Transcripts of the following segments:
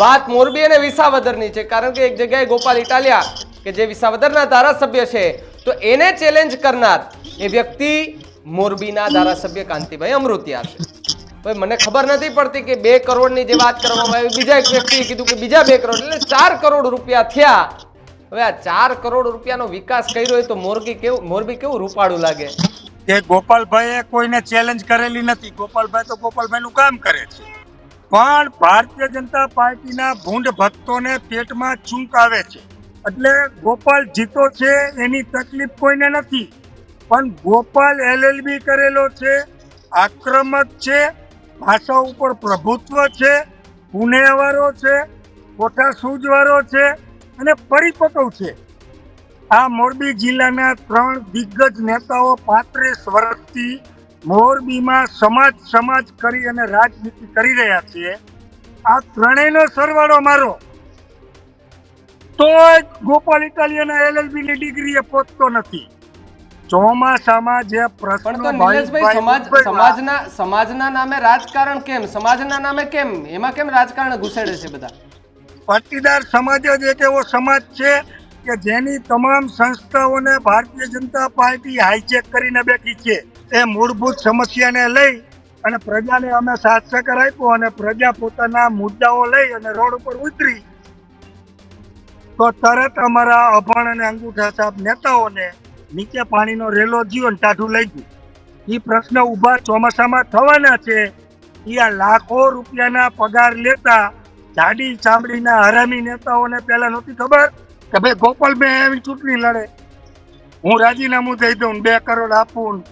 વાત મોરબી અને વિસાવદરની છે. કારણ કે એક જગ્યાએ ગોપાલ ઇટાલિયા, કે જે વિસાવદરના ધારાસભ્ય છે, તો એને ચેલેન્જ કરનાર એ વ્યક્તિ મોરબીના ધારાસભ્ય કાંતિભાઈ અમૃતિયા છે. ભાઈ, મને ખબર નથી પડતી કે બે કરોડની જે વાત કરવામાં આવી, બીજા એક વ્યક્તિએ કીધું કે બીજા બે કરોડ, એટલે ચાર કરોડ રૂપિયા થયા. હવે આ ચાર કરોડ રૂપિયાનો વિકાસ કર્યો હોય તો મોરબી કેવું મોરબી કેવું રૂપાળું લાગે? કે ગોપાલભાઈએ કોઈને ચેલેન્જ કરેલી નથી. ગોપાલભાઈ તો ગોપાલભાઈનું કામ કરે છે. પણ ભારતીય જનતા પાર્ટીના ભૂંડ ભક્તોને પેટમાં ચૂંક આવે છે. એટલે ગોપાલ જીતો છે એની તકલીફ કોઈને નથી. પણ ગોપાલ એલએલબી કરેલો છે, આક્રમક છે, ભાષા ઉપર પ્રભુત્વ છે પુણ્યવાળો છે કોઠા સૂજવાળો છે અને પરિપક્વ છે. આ મોરબી જિલ્લાના ત્રણ દિગ્ગજ નેતાઓ પાંત્રીસ વર્ષથી મોરબીમાં સમાજ સમાજ કરી અને રાજનીતિ કરી રહ્યા છીએ. આ ત્રણેયનો સરવાળો મારો. તો ગોપાલ ઇટાલિયાના એલએલબી ની ડિગ્રીએ પહોંચતો નથી. ચોમાસામાં જે પ્રશ્નો સમાજ સમાજના સમાજના નામે રાજકારણ કેમ? સમાજના નામે કેમ? એમાં કેમ રાજકારણ ઘુસેડે છે બધા? પાટીદાર સમાજ જ એક એવો સમાજ છે કે જેની તમામ સંસ્થાઓને ભારતીય જનતા પાર્ટી હાઈજેક કરીને બેઠી છે. એ મૂળભૂત સમસ્યાને લઈ અને પ્રજાને અમે સાથ આપ્યો અને પ્રજા પોતાના મુદ્દાઓ લઈ અને રોડ ઉપર ઉતરી. તો તરત અમારા અભણ અને અંગૂઠા સાહેબ નેતાઓને નીચે પાણીનો રેલો જીવો ને ટાઢું લઈ ગયું. એ પ્રશ્ન ઊભા ચોમાસામાં થવાના છે. એ આ લાખો રૂપિયાના પગાર લેતા જાડી ચામડીના હરામી નેતાઓને પહેલાં નહોતી ખબર? કે ભાઈ ગોપાલભાઈ એવી ચૂંટણી લડે. હું રાજીનામું દઈ દઉં બે કરોડ આપું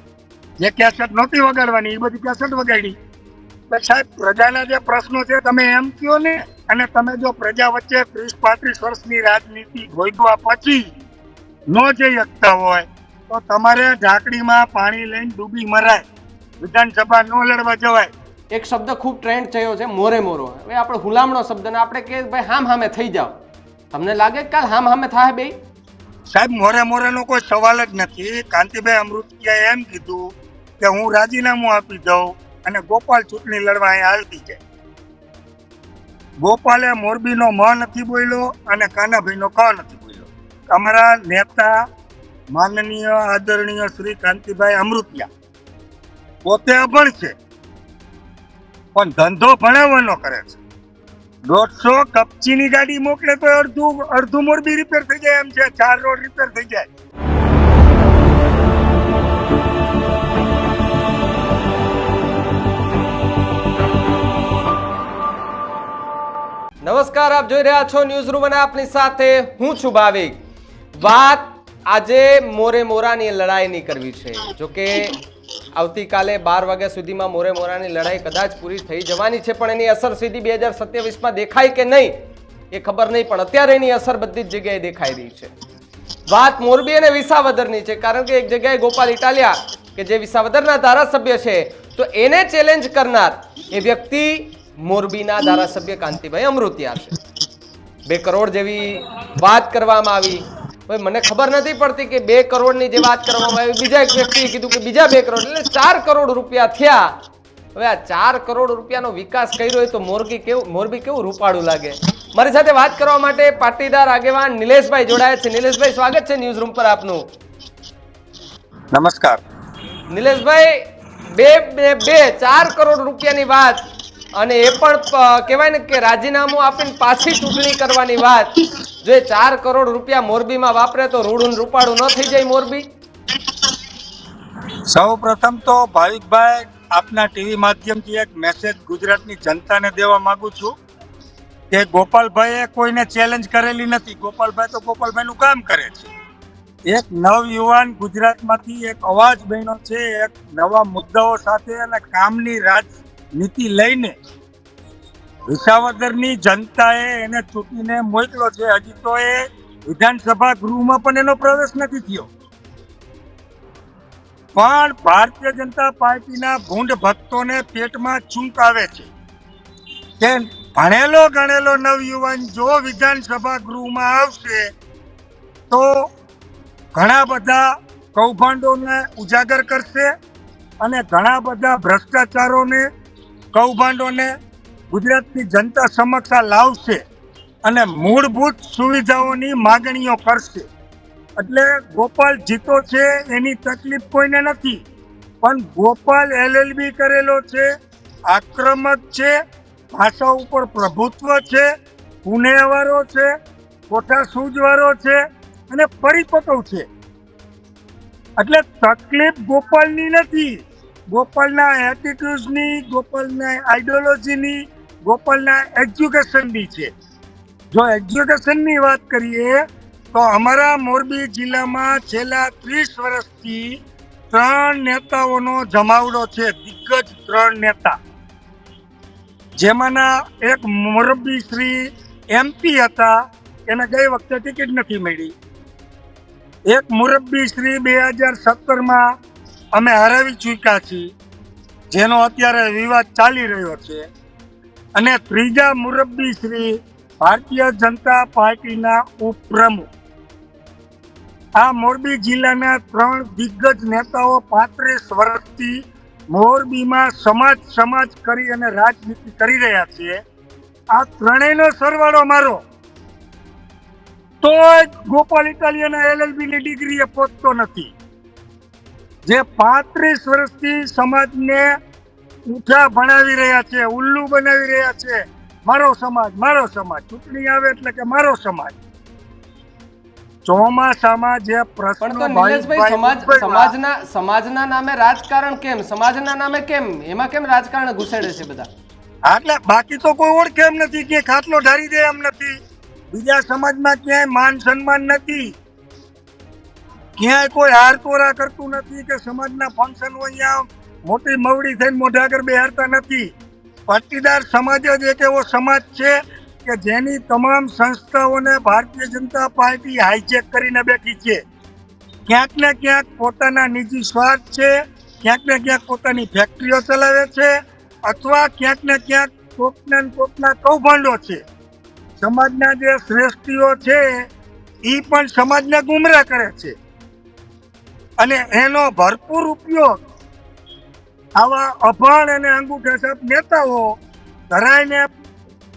જે કેસેટ નહોતી વગાડવાની એ બધી કેસેટ વગાડી. એટલે સાહેબ, પ્રજાના જે પ્રશ્નો છે, તમે એમ કહો ને? અને તમે જો પ્રજા વચ્ચે ત્રીસ, પાંત્રીસ વર્ષની રાજનીતિ ભોગવા પછી ન જઈ શકતા હોય, તો તમારે ઝાંકડીમાં પાણી લઈને ડૂબી મરાય. વિધાનસભા ન લડવા જવાય. એક શબ્દ ખૂબ ટ્રેન્ડ થયો છે, મોરે મોરો. હવે આપણે હુલામણો શબ્દ ને આપણે કે ભાઈ હામ હામે થઈ જાઓ. તમને લાગે કાલ હામ હામે થાય બે સાહેબ, મોરે મોરેનો કોઈ સવાલ જ નથી. કાંતિભાઈ અમૃતિયાએ એમ કીધું કે હું રાજીનામું આપી દઉં અને ગોપાલ ચૂંટણી લડવા અહીંયા હાલતી છે. ગોપાલે મોરબીનો મ નથી બોલ્યો અને કાનાભાઈનો ક નથી બોલ્યો. અમારા નેતા માનનીય, આદરણીય શ્રી કાંતિભાઈ અમૃતિયા પોતે અભણ છે, પણ ધંધો ભણાવવાનો કરે છે. દોઢસો કપચીની ગાડી મોકલે તો અડધું અડધું મોરબી રિપેર થઈ જાય એમ છે. ચાર રોડ રિપેર થઈ જાય. નમસ્કાર, આપ જોઈ રહ્યા છો ન્યૂઝ રૂમ અને આપની સાથે હું છું ભાવિક. વાત આજે મોરે મોરાની લડાઈની કરવી છે. જો કે આવતીકાલે બાર વાગ્યા સુધીમાં મોરે મોરાની લડાઈ કદાચ પૂરી થઈ જવાની છે, પણ એની અસર સીધી બે હજાર સત્યાવીસમાં દેખાય કે નહીં? એ ખબર નહીં, પણ અત્યારે એની અસર બધી જ જગ્યાએ દેખાઈ રહી છે. વાત મોરબી અને વિસાવદરની છે, કારણ કે એક જગ્યાએ ગોપાલ ઇટાલિયા, કે જે વિસાવદરના ધારાસભ્ય છે, તો એને ચેલેન્જ કરનાર એ વ્યક્તિ મોરબીના ધારાસભ્ય કાંતિભાઈ અમૃતિયા છે. બે કરોડ જેવી વાત કરવામાં આવી હવે મને ખબર નથી પડતી કે બે કરોડની જે વાત કરવામાં આવી બીજા એક વ્યક્તિએ કીધું કે બીજા બે કરોડ એટલે ચાર કરોડ રૂપિયા થયા. હવે આ ચાર કરોડ રૂપિયાનો વિકાસ કર્યો હોય તો મોરબી કેવું મોરબી કેવું રૂપાળું લાગે? મારી સાથે વાત કરવા માટે પાટીદાર આગેવાન નિલેશભાઈ જોડાયા છે. નિલેશભાઈ સ્વાગત છે ન્યૂઝ રૂમ પર આપનું. નમસ્કાર. નિલેશભાઈ બે બે બે ચાર કરોડ રૂપિયાની વાત અને એ પણ કહેવાય ને કે રાજીનામું આપીને પાછી ચૂંટણી કરવાની વાત. જો એ ચાર કરોડ રૂપિયા મોરબીમાં વાપરે તો રૂડું ને રૂપાળું ન થઈ જાય મોરબી. સૌ પ્રથમ તો ભાવિકભાઈ, આપના ટીવી માધ્યમથી એક મેસેજ ગુજરાતની જનતાને દેવા માંગુ છું કે ગોપાલભાઈએ કોઈને ચેલેન્જ કરેલી નથી. ગોપાલભાઈ તો ગોપાલભાઈનું કામ કરે છે. એક નવયુવાન ગુજરાતમાંથી એક અવાજ બન્યો છે, એક નવા મુદ્દાઓ સાથે અને કામની રાજનીતિ લઈને વિસાવદરની જનતાએ એને ચૂંટીને મોકલો છે. હજી તો એ વિધાનસભા ગૃહમાં પણ એનો પ્રવેશ નથી થયો. પણ ભારતીય જનતા પાર્ટીના ભૂંડ ભક્તોને પેટમાં ચૂંક આવે છે કે ભણેલો ગણેલો નવયુવાન જો વિધાનસભા ગૃહમાં આવશે તો ઘણા બધા કૌભાંડોને ઉજાગર કરશે અને ઘણા બધા ભ્રષ્ટાચારોને કૌભાંડોને ગુજરાતની જનતા સમક્ષ લાવશે અને મૂળભૂત સુવિધાઓની માગણીઓ કરશે. એટલે ગોપાલ જીતો છે એની તકલીફ કોઈને નથી. પણ ગોપાલ એલએલબી કરેલો છે, આક્રમક છે, ભાષા ઉપર પ્રભુત્વ છે પુણ્યવાળો છે, ખોટા સૂઝવાળો છે અને પરિપક્વ છે. એટલે તકલીફ ગોપાલની નથી. ગોપાલના એટીટ્યુડની ગોપાલના આઈડિયોલોજીની ગોપાલના એજ્યુકેશનની છે. જો એજ્યુકેશનની વાત કરીએ, તો અમારા મોરબી જિલ્લામાં છેલ્લા ત્રીસ વર્ષથી ત્રણ નેતાઓનો જમાવડો છે, દિગ્ગજ ત્રણ નેતા. જેમાંના એક મોરબી શ્રી એમપી હતા, એને ગઈ વખતે ટિકિટ નથી મળી. એક મોરબી શ્રી બે હજાર સત્તરમાં અમે હરાવી ચૂક્યા છીએ. જેનો અત્યારે વિવાદ ચાલી રહ્યો છે. અને ત્રીજા મુરબ્બી શ્રી ભારતીય જનતા પાર્ટીના ઉપપ્રમુખ. આ મોરબી જિલ્લાના ત્રણ દિગ્ગજ નેતાઓ પાંત્રીસ વર્ષથી મોરબીમાં સમાજ સમાજ કરી અને રાજનીતિ કરી રહ્યા છે. આ ત્રણેયનો સરવાળો મારો. તો ગોપાલ ઇટાલિયાના એલએલબીની ડિગ્રીએ પહોંચતો નથી. જે પાંત્રીસ વર્ષથી સમાજને ઊંચા ભણાવી રહ્યા છે ઉલ્લુ બનાવી રહ્યા છે. મારો સમાજ મારો સમાજ ચૂંટણી આવે એટલે કે મારો સમાજ. ચોમાસામાં જે સમાજના સમાજના નામે રાજકારણ કેમ? સમાજના નામે કેમ? એમાં કેમ રાજકારણ ઘુસેડે છે બધા? એટલે બાકી તો કોઈ ઓળખે એમ નથી કે ખાટલો ઢારી દે એમ નથી. બીજા સમાજમાં ક્યાંય માન સન્માન નથી. ક્યાંય કોઈ હારતોરા કરતું નથી કે સમાજના ફંક્શન હોય અહીંયા મોટી મવડી થઈને મોઢા આગળ બેહારતા નથી. પાટીદાર સમાજ જ એક એવો સમાજ છે કે જેની તમામ સંસ્થાઓને ભારતીય જનતા પાર્ટી હાઈજેક કરીને બેઠી છે. ક્યાંક ને ક્યાંક પોતાના નિજી સ્વાર્થ છે, ક્યાંક ને ક્યાંક પોતાની ફેક્ટરીઓ ચલાવે છે, અથવા ક્યાંક ને ક્યાંક કોકના કોકના કૌભાંડો છે. સમાજના જે શ્રેષ્ઠીઓ છે એ પણ સમાજને ગુમરાહ કરે છે. અને એનો ભરપૂર ઉપયોગ આવા અભણ અને અંગૂઠા સાહેબ નેતાઓ ધરાઈને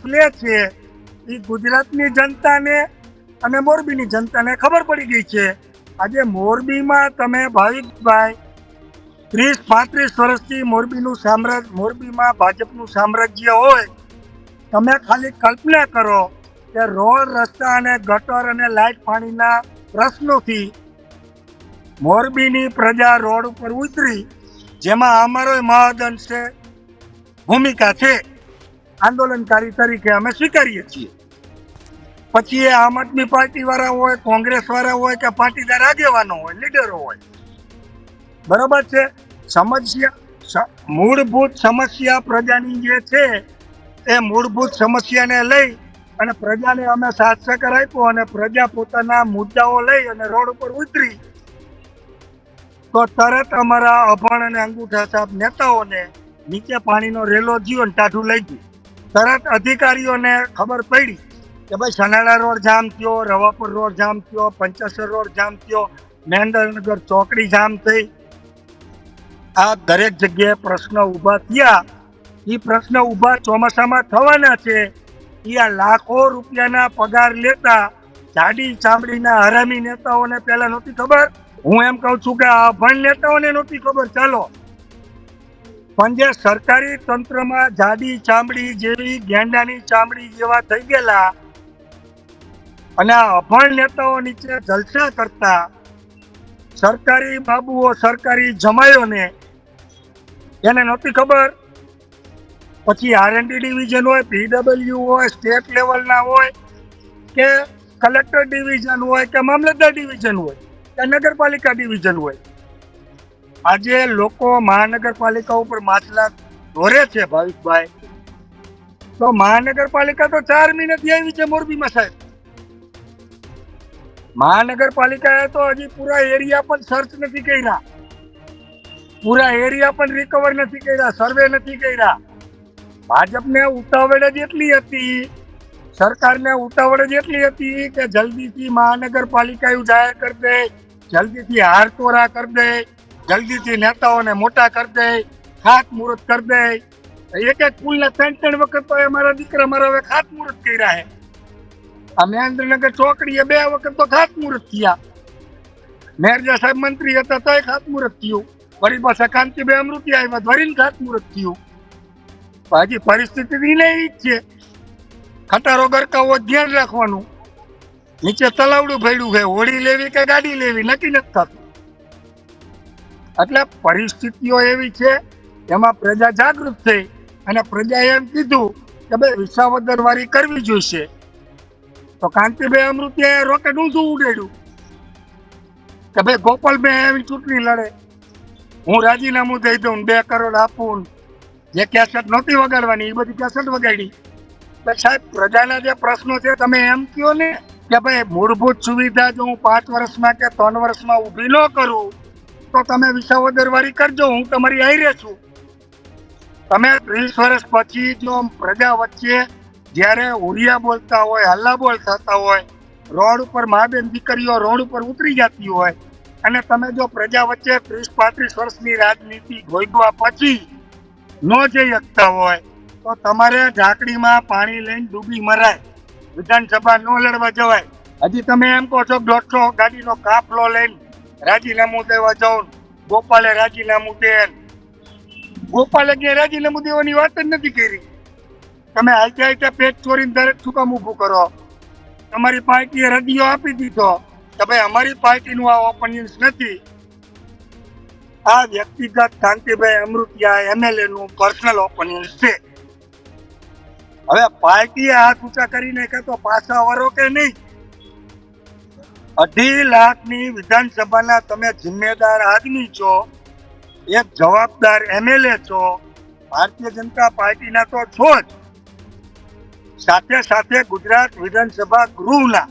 લે છે. એ ગુજરાતની જનતાને અને મોરબીની જનતાને ખબર પડી ગઈ છે. આજે મોરબીમાં તમે ભાવિકભાઈ ત્રીસ, પાંત્રીસ વર્ષથી મોરબીનું સામ્રાજ્ય મોરબીમાં ભાજપનું સામ્રાજ્ય હોય, તમે ખાલી કલ્પના કરો કે રોડ, રસ્તા અને ગટર અને લાઇટ પાણીના પ્રશ્નોથી મોરબીની પ્રજા રોડ ઉપર ઉતરી, જેમાં અમારો મહદઅંશે ભૂમિકા છે, આંદોલનકારી તરીકે અમે સ્વીકારીએ છીએ. પછી એ આમ આદમી પાર્ટી વાળા હોય, કોંગ્રેસ વાળા હોય કે પાટીદાર આગેવાનો હોય, લીડરો હોય. બરોબર છે? સમસ્યા મૂળભૂત સમસ્યા પ્રજાની જે છે, એ મૂળભૂત સમસ્યાને લઈ અને પ્રજાને અમે સાથ સહકાર આપ્યો અને પ્રજા પોતાના મુદ્દાઓ લઈ અને રોડ ઉપર ઉતરી. તો તરત અમારા અભણ અને અંગૂઠા સાહેબ નેતાઓને નીચે પાણીનો રેલો જીવો ને ટાઢું લઈ ગયું. તરત અધિકારીઓને ખબર પડી કે ભાઈ સનાડા રોડ જામ થયો, રવાપુર રોડ જામ થયો પંચાસર રોડ જામ થયો મહેન્દ્રનગર ચોકડી જામ થઈ. આ દરેક જગ્યાએ પ્રશ્ન ઊભા થયા. એ પ્રશ્ન ઊભા ચોમાસામાં થવાના છે. એ આ લાખો રૂપિયાના પગાર લેતા જાડી ચામડીના હરામી નેતાઓને પહેલા નહોતી ખબર. હું એમ કહું છું કે આ અભણ નેતાઓને નહોતી ખબર. ચાલો. પણ જે સરકારી તંત્રમાં જાડી ચામડી જેવી ગેંડાની ચામડી જેવા થઈ ગયેલા અને આ અભણ નેતાઓ નીચે જલસા કરતા સરકારી બાબુઓ, સરકારી જમાયોને એને નહોતી ખબર. પછી આરએનડી ડિવિઝન હોય પીડબલ્યુ હોય સ્ટેટ લેવલના હોય કે કલેક્ટર ડિવિઝન હોય કે મામલતદાર ડિવિઝન હોય. કે નગરપાલિકા ડિવિઝન હોય. આજે લોકો મહાનગરપાલિકા ઉપર માછલા દોરે છે ભાવિકભાઈ. તો મહાનગરપાલિકા તો ચાર મહિનાથી આવી છે મોરબીમાં સાહેબ. મહાનગરપાલિકાએ તો હજી પૂરા એરિયા પણ સર્ચ નથી કર્યા. પૂરા એરિયા પણ રિકવર નથી કર્યા સર્વે નથી કર્યા. ભાજપને ઉતાવળ જ એટલી હતી, સરકારને ઉતાવળ જ એટલી હતી કે જલ્દીથી મહાનગરપાલિકા એવું જાહેર કરી દે. જલ્દીથી હાર તોરા કરી દે, જલ્દીથી નેતાઓને મોટા કરી દે, ખાત મુહૂર્ત કરી દે. એક એક પુલના ત્રણ ત્રણ વખત તો અમારા દીકરા મારા હવે ખાતમુહૂર્ત કર્યા છે આ મહેન્દ્રનગર ચોકડીએ બે વખત તો ખાતમુહૂર્ત થયા. મેરજા સાહેબ મંત્રી હતા તોય ખાતમુહૂર્ત થયું. વળી પાસે કાંતિભાઈ અમૃતિ આવ્યા, ધરીને ખાતમુહૂર્ત થયું. પણ હજી પરિસ્થિતિ નહીં જ છે. ખટારો ગરકાવો ધ્યાન રાખવાનું. નીચે તલાવડું ભેડ્યું છે, હોડી લેવી કે ગાડી લેવી, નક્કી નથી થતું. એટલે પરિસ્થિતિઓ એવી છે, એમાં પ્રજા જાગૃત થઈ અને પ્રજાએ એમ કીધું કે ભાઈ વિસાવદર વાળી કરવી જોઈશે. તો કાંતિભાઈ અમૃતિએ રોકેટ ઊંધું ઉડેડ્યું. કે ભાઈ ગોપાલભાઈ એવી ચૂંટણી લડે. હું રાજીનામું દઈ દઉં બે કરોડ આપું જે કેસેટ નહોતી વગાડવાની, એ બધી કેસેટ વગાડી. સાહેબ, પ્રજાના જે પ્રશ્નો છે, તમે એમ કહો ને કે ભાઈ મૂળભૂત સુવિધા જો હું પાંચ વર્ષમાં કે ત્રણ વર્ષમાં ઊભી ન કરું, તો તમે વિસાવદર વાળી કરજો, હું તમારી હારે છું. તમે ત્રીસ વર્ષ પછી જો પ્રજા વચ્ચે જ્યારે ઉરિયા બોલતા હોય હલ્લાબોલ થતા હોય, રોડ ઉપર મહાબેન દીકરીઓ રોડ ઉપર ઉતરી જતી હોય, અને તમે જો પ્રજા વચ્ચે ત્રીસ પાંત્રીસ વર્ષની રાજનીતિ ભોગવા પછી ન જઈ શકતા હોય, તો તમારે ઝાંકડીમાં પાણી લઈને ડૂબી મરાય. વિધાનસભા ન લડવા જવાય. હજી તમે એમ કહો છો, દોઢસો ગાડીનો કાફલો લઈને રાજીનામું દેવા જાઉં. ગોપાલે રાજીનામું દે ગોપાલે ક્યાંય રાજીનામું દેવાની વાત જ નથી કરી. તમે હાલતે હાલતે પેટ ચોરીને દરેક શું ઊભું કરો. તમારી પાર્ટીએ રદિયો આપી દીધો. કે ભાઈ અમારી પાર્ટીનું આ ઓપિનિયન્સ નથી. આ વ્યક્તિગત કાંતિભાઈ અમૃતિયા એમએલએ નું પર્સનલ ઓપિનિયન્સ છે. હવે પાર્ટીએ હાથ ઊંચા કરીને કે તો પાછા વરો કે નહીં? અઢી લાખની વિધાનસભાના તમે જિમ્મેદાર આદમી છો, એક જવાબદાર એમએલએ છો, ભારતીય જનતા પાર્ટીના તો છો જ. સાથે સાથે ગુજરાત વિધાનસભા ગૃહના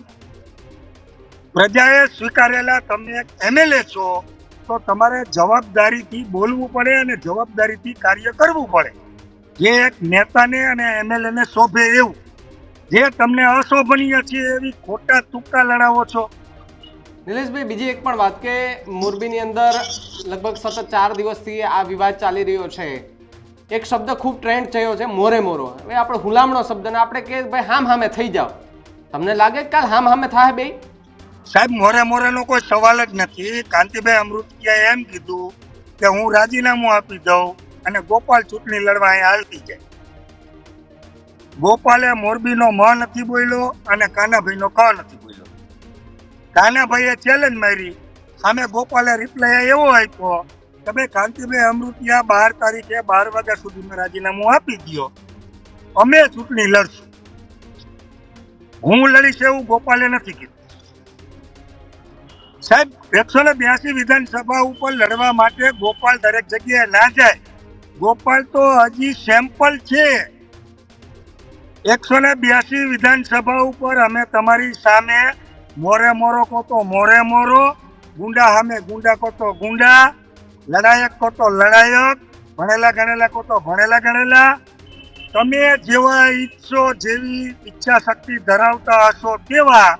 પ્રજાએ સ્વીકારેલા તમે એક એમએલએ છો, તો તમારે જવાબદારીથી બોલવું પડે અને જવાબદારીથી કાર્ય કરવું પડે. જે એક નેતાને અને એમએલએને શોભે એવું જે તમને અશોભનીય છે એવી ખોટા તુક્કા લડાવો છો. નિલેશભાઈ બીજી એક પણ વાત કે મોરબીની અંદર લગભગ સતત ચાર દિવસથી આ વિવાદ ચાલી રહ્યો છે. એક શબ્દ ખૂબ ટ્રેન્ડ થયો છે મોરે મોરો. હવે આપણે હુલામણો શબ્દ ને આપણે કે ભાઈ હામ હામે થઈ જાઓ. તમને લાગે કાલ હામ હામે થાય બે સાહેબ મોરે મોરેનો કોઈ સવાલ જ નથી. કાંતિભાઈ અમૃતિયાએ એમ કીધું કે હું રાજીનામું આપી દઉં અને ગોપાલ ચૂંટણી લડવા અહીંયા હાલતી જાય ગોપાલે મોરબીનો મ નથી બોલ્યો અને કાનાભાઈનો ક નથી બોલ્યો. કાનાભાઈએ ચેલેન્જ મારી. સામે ગોપાલે રિપ્લાય એવો આપ્યો, કે ભાઈ કાંતિભાઈ અમૃતિયા બાર તારીખે બાર વાગ્યા સુધીમાં રાજીનામું આપી દો અમે ચૂંટણી લડશું. હું લડીશ એવું ગોપાલે નથી કીધું. સાહેબ, એકસો ને બ્યાસી વિધાનસભા ઉપર લડવા માટે ગોપાલ દરેક જગ્યાએ ના જાય. ગોપાલ તો હજી સેમ્પલ છે. એકસો ને બ્યાસી વિધાનસભા ઉપર અમે તમારી સામે મોરે મોરો કહો તો મોરે મોરો, ગુંડા સામે ગુંડા કહો તો ગુંડા, લડાયક કહો તો લડાયક, ભણેલા ગણેલા કહો તો ભણેલા ગણેલા. તમે જેવા ઈચ્છો જેવી ઈચ્છા શક્તિ ધરાવતા હશો તેવા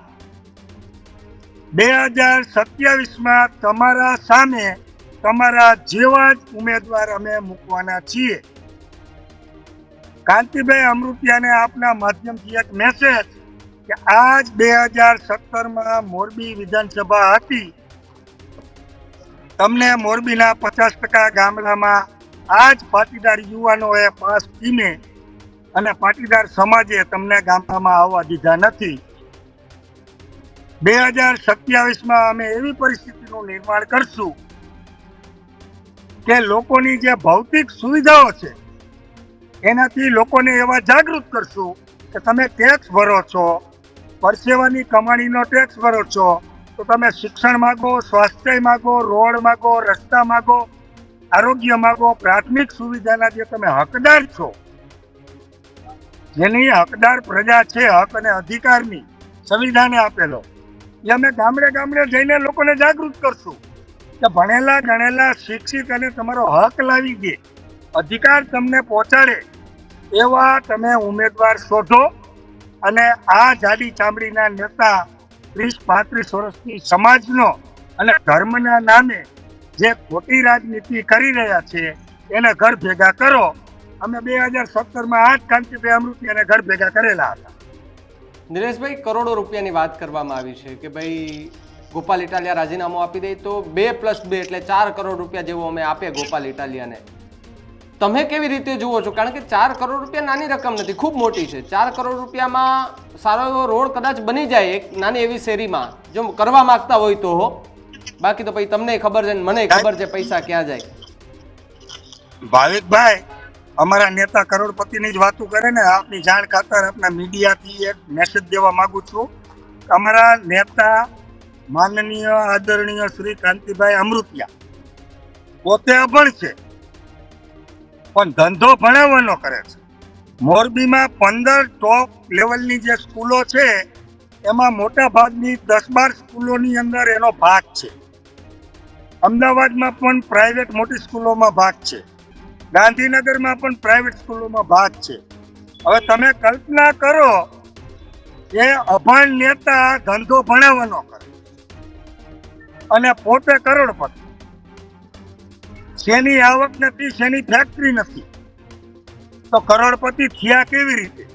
બે હજાર સત્યાવીસમાં તમારા સામે તમારા જેવા જ ઉમેદવાર અમે મૂકવાના છીએ. કાંતિભાઈ અમૃતિયાને આપના માધ્યમથી એક મેસેજ કે આજ બે હજાર સત્તરમાં મોરબી વિધાનસભા હતી. તમને મોરબીના પચાસ ટકા ગામડામાં આ જ પાટીદાર યુવાનોએ પાસ પીને અને પાટીદાર સમાજે તમને ગામડામાં આવવા દીધા નથી. બે હજાર સત્યાવીસમાં અમે એવી પરિસ્થિતિનું નિર્માણ કરશું કે લોકોની જે ભૌતિક સુવિધાઓ છે, એનાથી લોકોને એવા જાગૃત કરશું કે તમે ટેક્સ ભરો છો, પરસેવાની કમાણીનો ટેક્સ ભરો છો, તો તમે શિક્ષણ માગો, સ્વાસ્થ્ય માગો, રોડ માગો, રસ્તા માગો, આરોગ્ય માગો, પ્રાથમિક સુવિધાના જે તમે હકદાર છો, જેની હકદાર પ્રજા છે, હક અને અધિકારની સંવિધાને આપેલો, એ અમે ગામડે ગામડે જઈને લોકોને જાગૃત કરશું. કે ભણેલા ગણેલા શિક્ષિત અને તમારો હક લાવી દે, અધિકાર તમને પહોંચાડે, એવા તમે ઉમેદવાર શોધો અને આ જાડી ચામડીના નેતા ત્રીસ પાંત્રીસ વર્ષથી સમાજનો અને ધર્મના નામે જે ખોટી રાજનીતિ કરી રહ્યા છે, એને ઘર ભેગા કરો. અમે બે હજાર સત્તરમાં આ જ કાંતિભાઈ અમૃતિયાને ઘર ભેગા કરેલા હતા. નિલેશભાઈ, કરોડો રૂપિયાની વાત કરવામાં આવી છે કે ભાઈ ગોપાલ ઇટાલિયા રાજીનામું આપી દે તો બે પ્લસ બે એટલે ચાર કરોડ રૂપિયા જેવો અમે આપીએ ગોપાલ ઇટાલિયાને. તમે કેવી રીતે જુઓ છો? કારણ કે ચાર કરોડ રૂપિયા નાની રકમ નથી, ખૂબ મોટી છે. ચાર કરોડ રૂપિયામાં સારો એવો રોડ કદાચ બની જાય એક નાની એવી શેરીમાં, જો કરવા માંગતા હોય તો બાકી તો પછી તમને ખબર છે મને ખબર છે પૈસા ક્યાં જાય. ભાવિકભાઈ, અમારા નેતા કરોડપતિની જ વાતો કરે ને, આપની જાણ ખાતર આપણા મીડિયાથી એક મેસેજ દેવા માંગુ છું. અમારા નેતા માનનીય આદરણીય શ્રી કાંતિભાઈ અમૃતિયા. પોતે અભણ છે, પણ ધંધો ભણાવવાનો કરે છે. મોરબીમાં પંદર ટોપ લેવલની જે સ્કૂલો છે, એમાં મોટા ભાગની દસ બાર સ્કૂલોની અંદર એનો ભાગ છે. અમદાવાદમાં પણ પ્રાઇવેટ મોટી સ્કૂલોમાં ભાગ છે. ગાંધીનગરમાં પણ પ્રાઇવેટ સ્કૂલોમાં ભાગ છે. હવે તમે કલ્પના કરો કે અભણ નેતા ધંધો ભણાવવાનો કરે. અને પોતે કરોડપતિ. શેની આવક નથી, શેની ફેક્ટરી નથી. તો કરોડપતિ થયા કેવી રીતે?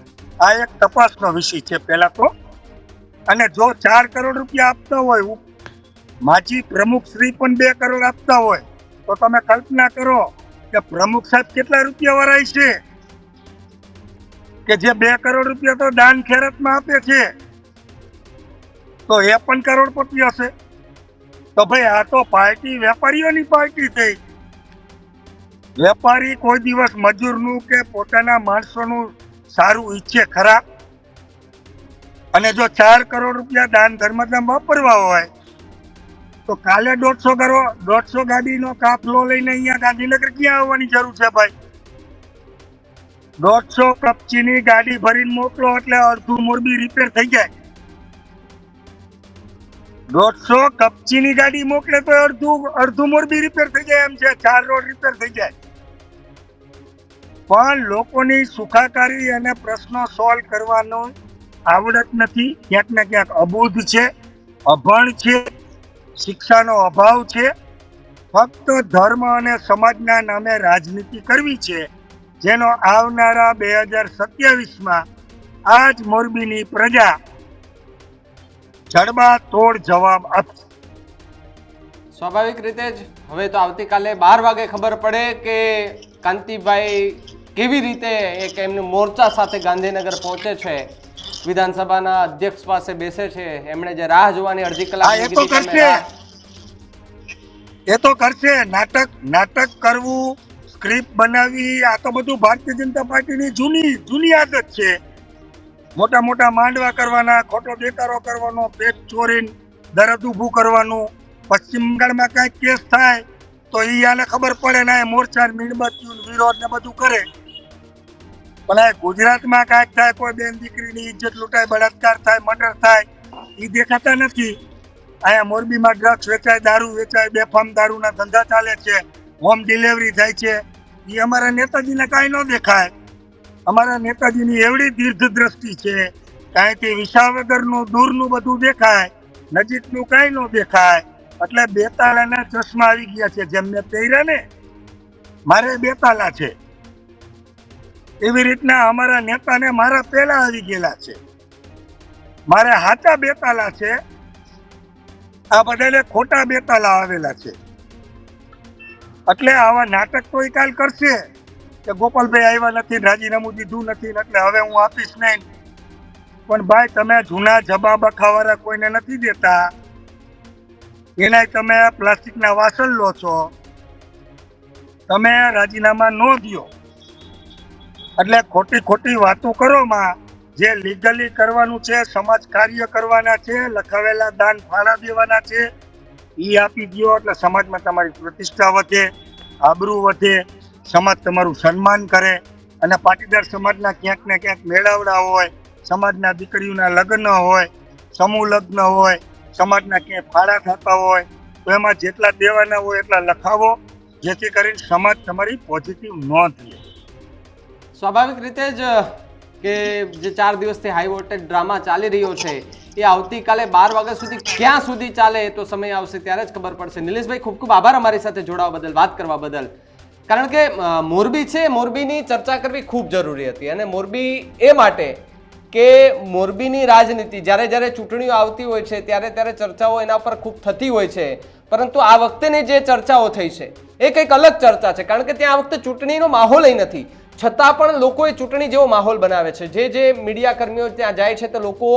આ એક તપાસનો વિષય છે પહેલા તો. અને જો ચાર કરોડ રૂપિયા આપતા હોય માજી પ્રમુખ શ્રી પણ બે કરોડ આપતા હોય, તો તમે કલ્પના કરો કે પ્રમુખ સાહેબ કેટલા રૂપિયા વરાય છે? કે જે બે કરોડ રૂપિયા તો દાન ખેરતમાં આપે છે. તો એ પણ કરોડપતિ હશે. તો ભાઈ, આ તો પાર્ટી વેપારીઓની પાર્ટી થઈ. વેપારી કોઈ દિવસ મજૂરનું કે પોતાના માણસોનું સારું ઈચ્છે ખરા અને જો ચાર કરોડ રૂપિયા દાન ધર્મમાં વાપરવા હોય, તો કાલે દોઢસો કરો દોઢસો ગાડીનો કાફલો લઈને અહીંયા ગાંધીનગર ક્યાં આવવાની જરૂર છે ભાઈ? દોઢસો કપચીની ગાડી ભરીને મોકલો એટલે અડધું મોરબી રિપેર થઈ જાય. દોઢસો કપચીની ગાડી મોકલે તો અડધું અડધું મોરબી રિપેર થઈ જાય એમ છે, ચાર રોડ રિપેર થઈ જાય. પણ લોકોની સુખાકારી અને પ્રશ્નો સોલ્વ કરવાનો આવડત નથી. ક્યાંક ને ક્યાંક અબોધ છે, અભણ છે, શિક્ષાનો અભાવ છે. ફક્ત ધર્મ અને સમાજના નામે રાજનીતિ કરવી છે, જેનો આવનારા બે હજાર સત્યાવીસમાં આ જ મોરબીની પ્રજા જડબા તોડ જવાબ આપશે સ્વાભાવિક રીતે જ. હવે તો આવતીકાલે બાર વાગે ખબર પડે કે કાંતિભાઈ કેવી રીતે એક એમને મોરચા સાથે ગાંધીનગર પહોંચે છે. વિધાનસભાના અધ્યક્ષ પાસે બેસે છે. એમણે જે રાહ જોવાની અડધી કલાક એ તો કરશે. એ તો કરશે. નાટક નાટક કરવું સ્ક્રિપ્ટ બનાવી આ તો બધું ભારતીય જનતા પાર્ટીની જૂની જૂની આદત છે. મોટા મોટા માંડવા કરવાના, ખોટો દેકારો કરવાનો, પેટ ચોરીને દરદ ઊભું કરવાનું. પશ્ચિમ બંગાળમાં કાંઈક કેસ થાય તો એ આને ખબર પડે ને આ મોરચા ને વિરોધ ને બધું કરે. પણ ગુજરાતમાં કાંઈક થાય, કોઈ બેન દીકરીની ઇજ્જત લૂંટાય, બળાત્કાર થાય, મર્ડર થાય એ દેખાતા નથી. અહીંયા મોરબીમાં ડ્રગ્સ વેચાય, દારૂ વેચાય, બેફામ દારૂના ધંધા ચાલે છે, હોમ ડિલિવરી થાય છે. એ અમારા નેતાજીને કાંઈ ન દેખાય. અમારા નેતાજીની એવડી દીર્ઘ દ્રષ્ટિ છે કાંઈ તે વિસાવદરનું, દૂરનું બધું દેખાય, નજીકનું કાંઈ ન દેખાય. એટલે બેતાલાના ચશ્મા આવી ગયા છે, જેમ મેં પહેર્યા ને, મારે બેતાલા છે. એવી રીતના અમારા નેતાને મારા પહેલા આવી ગયેલા છે. મારે હાચા બેતાલા છે. આ બધાને ખોટા બેતાલા આવેલા છે. એટલે આવા નાટક તો કાલ કરશે. કે ગોપાલભાઈ આવ્યા નથી, રાજીનામું દીધું નથી એટલે હવે હું આપીશ નહીં. પણ ભાઈ, તમે જૂના જબાબ બખાવાળા કોઈને નથી દેતા. એનાય તમે પ્લાસ્ટિકના વાસણ લો છો. તમે રાજીનામા ન દો. એટલે ખોટી ખોટી વાતો કરો માં. જે લીગલી કરવાનું છે, સમાજ કાર્ય કરવાના છે, લખાવેલા દાન ફાળા દેવાના છે એ આપી દો એટલે સમાજમાં તમારી પ્રતિષ્ઠા વધે, આબરૂ વધે. સમાજ તમારું સન્માન કરે અને પાટીદાર સમાજના ક્યાંક ને ક્યાંક મેળાવડા હોય, સમાજના દીકરીઓના લગ્ન હોય, સમૂહ લગ્ન હોય, સમાજના ક્યાંય ફાળા થતા હોય, તો એમાં જેટલા દેવાના હોય એટલા લખાવો, જેથી કરીને સમાજ તમારી પોઝિટિવ નોંધ લે. સ્વાભાવિક રીતે જ, કે જે ચાર દિવસથી હાઈ વોલ્ટેજ ડ્રામા ચાલી રહ્યો છે, એ આવતીકાલે બાર વાગ્યા સુધી ક્યાં સુધી ચાલે તો સમય આવશે ત્યારે જ ખબર પડશે. નિલેશભાઈ, ખૂબ ખૂબ આભાર અમારી સાથે જોડાવા બદલ, વાત કરવા બદલ. કારણ કે મોરબી છે, મોરબીની ચર્ચા કરવી ખૂબ જરૂરી હતી અને મોરબી એ માટે કે મોરબીની રાજનીતિ જ્યારે જ્યારે ચૂંટણીઓ આવતી હોય છે, ત્યારે ત્યારે ચર્ચાઓ એના પર ખૂબ થતી હોય છે. પરંતુ આ વખતેની જે ચર્ચાઓ થઈ છે, એ કંઈક અલગ ચર્ચા છે, કારણ કે ત્યાં આ વખતે ચૂંટણીનો માહોલ નથી. છતાં પણ લોકોએ ચૂંટણી જેવો માહોલ બનાવે છે. જે જે મીડિયાકર્મીઓ ત્યાં જાય છે, તો લોકો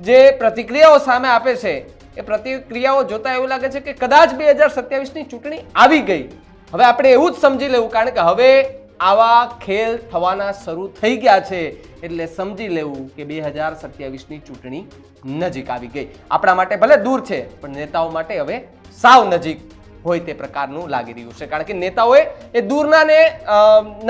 જે પ્રતિક્રિયાઓ સામે આપે છે, એ પ્રતિક્રિયાઓ જોતા એવું લાગે છે કે કદાચ બે હજાર સત્યાવીસની ચૂંટણી આવી ગઈ. હવે આપણે એવું જ સમજી લેવું, કારણ કે હવે આવા ખેલ થવાના શરૂ થઈ ગયા છે, એટલે સમજી લેવું કે બે હજાર સત્યાવીસની ચૂંટણી નજીક આવી ગઈ. આપણા માટે ભલે દૂર છે, પણ નેતાઓ માટે હવે સાવ નજીક હોય તે પ્રકારનું લાગી રહ્યું છે. કારણ કે નેતાઓએ એ દૂરના ને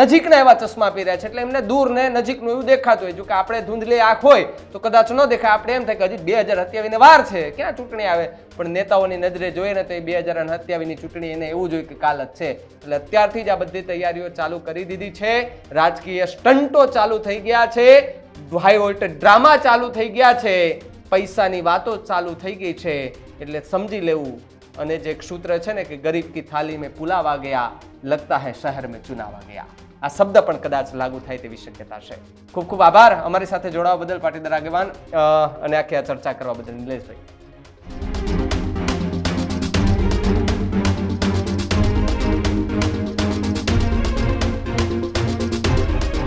નજીકના એવા ચશ્મા પહેર્યા છે. એટલે એમને દૂર ને નજીકનું એવું દેખાતું હોય. જો કે આપણે ધૂંધલી આંખ હોય તો કદાચ ન દેખાય. આપણે એમ થાય કે હજી બે હજાર સત્યાવીસને વાર છે. ક્યાં ચૂંટણી આવે? પણ નેતાઓની નજરે જોઈએ ને તો એ બે હજાર સત્યાવીસની ચૂંટણી એને એવું જોઈએ કે કાલ જ છે. એટલે અત્યારથી જ આ બધી તૈયારીઓ ચાલુ કરી દીધી છે. રાજકીય સ્ટંટો ચાલુ થઈ ગયા છે. હાઈ વોલ્ટેજ ડ્રામા ચાલુ થઈ ગયા છે. પૈસાની વાતો ચાલુ થઈ ગઈ છે. એટલે સમજી લેવું અને જે સૂત્ર છે ને કે ગરીબ કી થાલી મેં પુલાવા ગયા, લગતા હૈ શહેર મેં ચુનાવા ગયા. આ શબ્દ પણ કદાચ લાગુ થાય તેવી શક્યતા છે. ખૂબ ખૂબ આભાર. અમારી સાથે જોડાવા બદલ પાટીદાર આગેવાન અને આખી આ ચર્ચા કરવા બદલ નિલેશભાઈ.